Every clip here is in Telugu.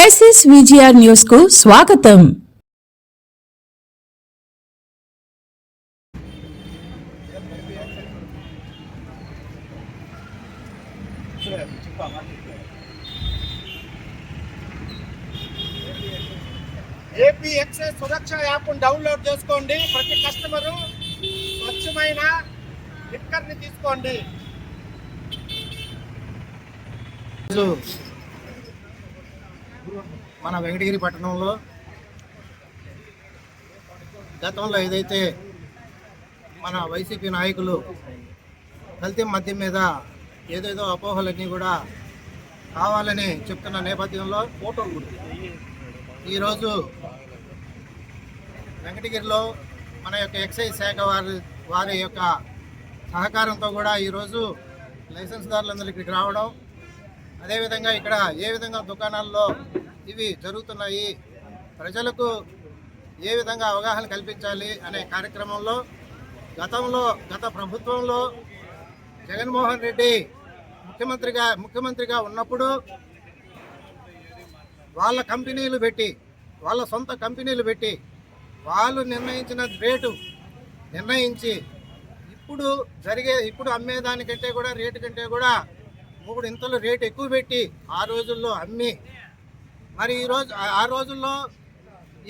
ఎస్ఎస్ విజిఆర్ న్యూస్కు స్వాగతం. AP excise Suraksha app download చేసుకోండి. ప్రతి కస్టమరు స్వచ్ఛమైన లిక్కర్ని తీసుకోండి. మన వెంకటగిరి పట్టణంలో గతంలో ఏదైతే మన వైసీపీ నాయకులు కల్తీ మద్యం మీద ఏదేదో అపోహలన్నీ కూడా కావాలని చెప్తున్న నేపథ్యంలో ఫోటోలు ఈరోజు వెంకటగిరిలో మన యొక్క ఎక్సైజ్ శాఖ వారి వారి యొక్క సహకారంతో కూడా ఈరోజు లైసెన్స్దారులందరూ ఇక్కడికి రావడం. అదేవిధంగా ఇక్కడ ఏ విధంగా దుకాణాల్లో ఇవి జరుగుతున్నాయి. ప్రజలకు ఏ విధంగా అవగాహన కల్పించాలి అనే కార్యక్రమంలో గతంలో గత ప్రభుత్వంలో జగన్మోహన్ రెడ్డి ముఖ్యమంత్రిగా ముఖ్యమంత్రిగా ఉన్నప్పుడు వాళ్ళ కంపెనీలు పెట్టి వాళ్ళ సొంత కంపెనీలు పెట్టి వాళ్ళు నిర్ణయించిన రేటు నిర్ణయించి ఇప్పుడు జరిగే ఇప్పుడు అమ్మేదానికంటే కూడా రేటు కంటే కూడా మూడు ఇంతలు రేటు ఎక్కువ పెట్టి ఆ రోజుల్లో అమ్మి మరి ఈరోజు ఆ రోజుల్లో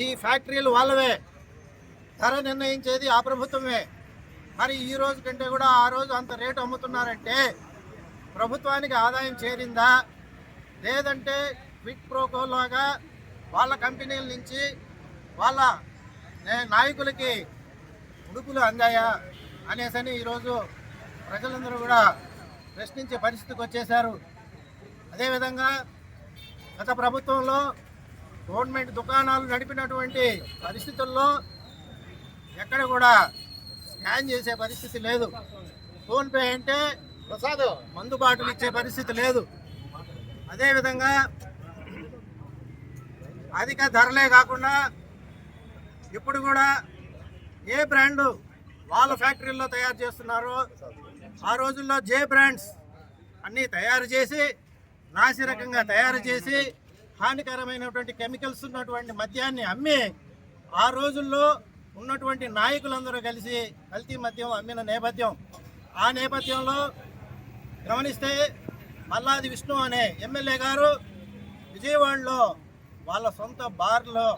ఈ ఫ్యాక్టరీలు వాళ్ళవే. ధర నిర్ణయించేది ఆ ప్రభుత్వమే. మరి ఈ రోజు కంటే కూడా ఆ రోజు అంత రేటు అమ్ముతున్నారంటే ప్రభుత్వానికి ఆదాయం చేరిందా? లేదంటే క్విక్ ప్రోకోలాగా వాళ్ళ కంపెనీల నుంచి వాళ్ళ నాయకులకి ఉడుపులు అందాయా అనేసని ఈరోజు ప్రజలందరూ కూడా ప్రశ్నించే పరిస్థితికి వచ్చేశారు. అదేవిధంగా గత ప్రభుత్వంలో గవర్నమెంట్ దుకాణాలు నడిపినటువంటి పరిస్థితుల్లో ఎక్కడ కూడా స్కాన్ చేసే పరిస్థితి లేదు. ఫోన్పే అంటే ప్రసాద్ మందు బాటలు ఇచ్చే పరిస్థితి లేదు. అదేవిధంగా అధిక ధరలే కాకుండా ఇప్పుడు కూడా ఏ బ్రాండు వాళ్ళ ఫ్యాక్టరీల్లో తయారు చేస్తున్నారో ఆ రోజుల్లో జే బ్రాండ్స్ అన్నీ తయారు చేసి నాసిరకంగా తయారు చేసి హానికరమైనటువంటి కెమికల్స్ ఉన్నటువంటి మద్యాన్ని అమ్మి ఆ రోజుల్లో ఉన్నటువంటి నాయకులందరూ కలిసి కల్తీ మద్యం అమ్మిన నేపథ్యం. ఆ నేపథ్యంలో గమనిస్తే మల్లాది విష్ణు అనే ఎమ్మెల్యే గారు విజయవాడలో వాళ్ళ సొంత బార్లో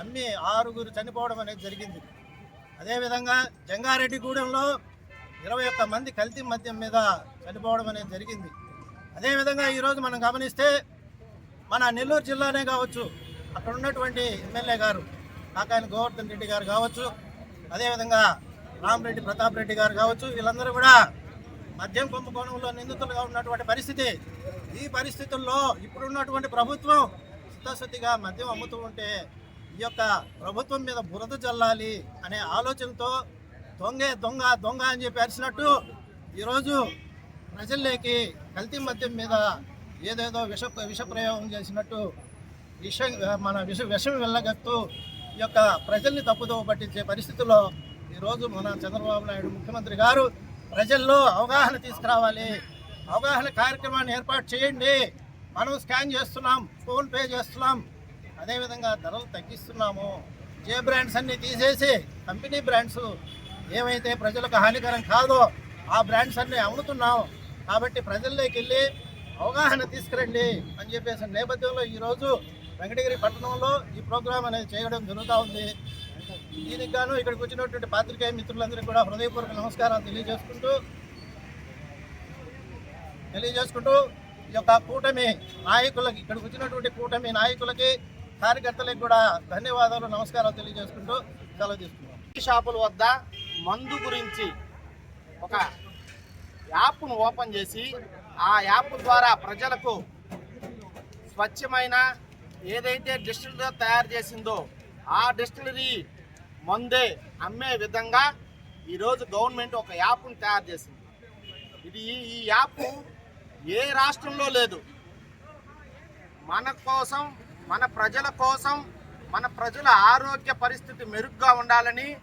అమ్మి ఆరుగురు చనిపోవడం అనేది జరిగింది. అదేవిధంగా జంగారెడ్డిగూడెంలో ఇరవై ఒక్క మంది కల్తీ మద్యం మీద చనిపోవడం అనేది జరిగింది. అదేవిధంగా ఈరోజు మనం గమనిస్తే మన నెల్లూరు జిల్లానే కావచ్చు అక్కడ ఉన్నటువంటి ఎమ్మెల్యే గారు కాకాయన గోవర్ధన్ రెడ్డి గారు కావచ్చు అదేవిధంగా రామరెడ్డి ప్రతాప్ రెడ్డి గారు కావచ్చు వీళ్ళందరూ కూడా మద్యం కుంభకోణంలో నిందితులుగా ఉన్నటువంటి పరిస్థితి. ఈ పరిస్థితుల్లో ఇప్పుడున్నటువంటి ప్రభుత్వం చిత్తశుద్ధిగా మద్యం అమ్ముతూ ఉంటే ఈ యొక్క ప్రభుత్వం మీద బురద చల్లాలి అనే ఆలోచనతో దొంగే దొంగ దొంగ అని చెప్పి అరిచినట్టు ఈరోజు ప్రజల్లోకి కల్తీ మద్యం మీద ఏదేదో విష విష ప్రయోగం చేసినట్టు విష మన విష విషం వెళ్ళగత్తు ఈ యొక్క ప్రజల్ని తప్పుదోవ పట్టించే పరిస్థితుల్లో ఈరోజు మన చంద్రబాబు నాయుడు ముఖ్యమంత్రి గారు ప్రజల్లో అవగాహన తీసుకురావాలి. అవగాహన కార్యక్రమాన్ని ఏర్పాటు చేయండి. మనం స్కాన్ చేస్తున్నాం ఫోన్ పే చేస్తున్నాం. అదేవిధంగా ధరలు తగ్గిస్తున్నాము. ఏ బ్రాండ్స్ అన్నీ తీసేసి కంపెనీ బ్రాండ్స్ ఏవైతే ప్రజలకు హానికరం కాదో ఆ బ్రాండ్స్ అన్నీ అమ్ముతున్నాం. కాబట్టి ప్రజల్లోకి వెళ్ళి అవగాహన తీసుకురండి అని చెప్పేసి నేపథ్యంలో ఈరోజు వెంకటగిరి పట్టణంలో ఈ ప్రోగ్రాం అనేది చేయడం జరుగుతూ ఉంది. దీనికి గాను ఇక్కడికి వచ్చినటువంటి పాత్రికేయ మిత్రులందరికీ కూడా హృదయపూర్వక నమస్కారాలు తెలియజేసుకుంటూ తెలియజేసుకుంటూ ఈ యొక్క కూటమి నాయకులకి ఇక్కడికి వచ్చినటువంటి కూటమి నాయకులకి కార్యకర్తలకు కూడా ధన్యవాదాలు నమస్కారాలు తెలియజేసుకుంటూ సెలవు తీసుకుంటాం షాపుల వద్ద మందు గురించి ఒక యాప్ను ఓపెన్ చేసి ఆ యాప్ ద్వారా ప్రజలకు స్వచ్ఛమైన ఏదైతే డిస్టిలరీ తయారు చేసిందో ఆ డిస్టిలరీ మందే అమ్మే విధంగా ఈరోజు గవర్నమెంట్ ఒక యాప్ను తయారు చేసింది. ఇది ఈ- ఈ యాప్ ఏ రాష్ట్రంలో లేదు. మన కోసం మన ప్రజల కోసం మన ప్రజల ఆరోగ్య పరిస్థితి మెరుగ్గా ఉండాలని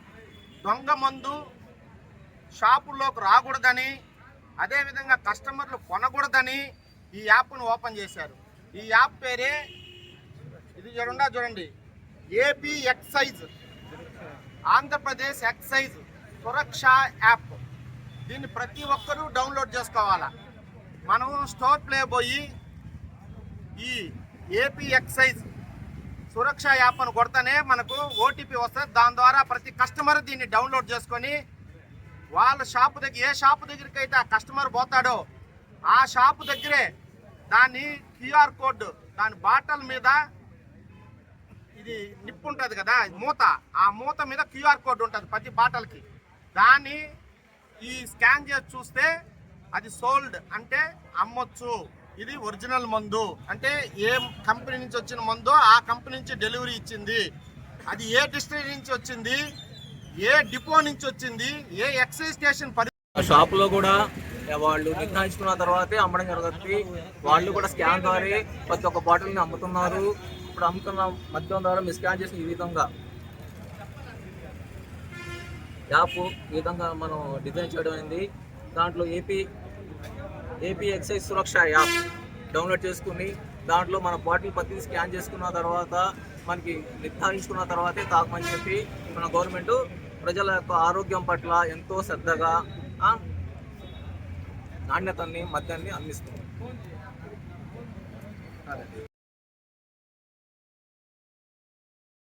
దొంగ మందు షాపుల్లోకి రాకూడదని అదేవిధంగా కస్టమర్లు కొనకూడదని ఈ యాప్ను ఓపెన్ చేశారు. ఈ యాప్ పేరే ఇది చూడండి చూడండి. AP excise Andhra Pradesh excise Suraksha app. దీన్ని ప్రతి ఒక్కరూ డౌన్లోడ్ చేసుకోవాలా? మనం స్టోర్ ప్లే పోయి ఈ ఏపీ ఎక్సైజ్ సురక్ష యాప్ అని కొడితేనే మనకు ఓటీపీ వస్తుంది. దాని ద్వారా ప్రతి కస్టమర్ దీన్ని డౌన్లోడ్ చేసుకొని వాళ్ళ షాపు దగ్గర ఏ షాపు దగ్గరికి అయితే ఆ కస్టమర్ పోతాడో ఆ షాపు దగ్గరే దాన్ని క్యూఆర్ కోడ్ దాని బాటల్ మీద ఇది నిప్పు ఉంటుంది కదా మూత. ఆ మూత మీద క్యూఆర్ కోడ్ ఉంటుంది ప్రతి బాటల్కి. దాన్ని ఈ స్కాన్ చేసి చూస్తే అది సోల్డ్ అంటే అమ్మొచ్చు. ఇది ఒరిజినల్ మందు. అంటే ఏ కంపెనీ నుంచి వచ్చిన మందో ఆ కంపెనీ నుంచి డెలివరీ ఇచ్చింది. అది ఏ డిస్ట్రిక్ట్ నుంచి వచ్చింది? ఏ డిపో నుంచి వచ్చింది? ఏ ఎక్సైజ్ స్టేషన్ పరి షాప్లో కూడా వాళ్ళు నిర్ణయించుకున్న తర్వాతే అమ్మడం జరుగుతుంది. వాళ్ళు కూడా స్కాన్ ద్వారా ప్రతి ఒక్క బాటిల్ని అమ్ముతున్నారు. ఇప్పుడు అమ్ముతున్న మద్యం ద్వారా మీరు స్కాన్ చేసిన ఈ విధంగా. యాప్ ఈ విధంగా మనం డిజైన్ చేయడం అయింది. దాంట్లో AP AP excise Suraksha app download చేసుకుని దాంట్లో మన బాటిల్ ప్రతి స్కాన్ చేసుకున్న తర్వాత మనకి నిర్ధారించుకున్న తర్వాతే తాకమని చెప్పి మన గవర్నమెంట్ ప్రజల యొక్క ఆరోగ్యం పట్ల ఎంతో శ్రద్ధగా ఆ, నాణ్యతని మద్యాన్ని అందిస్తుంది.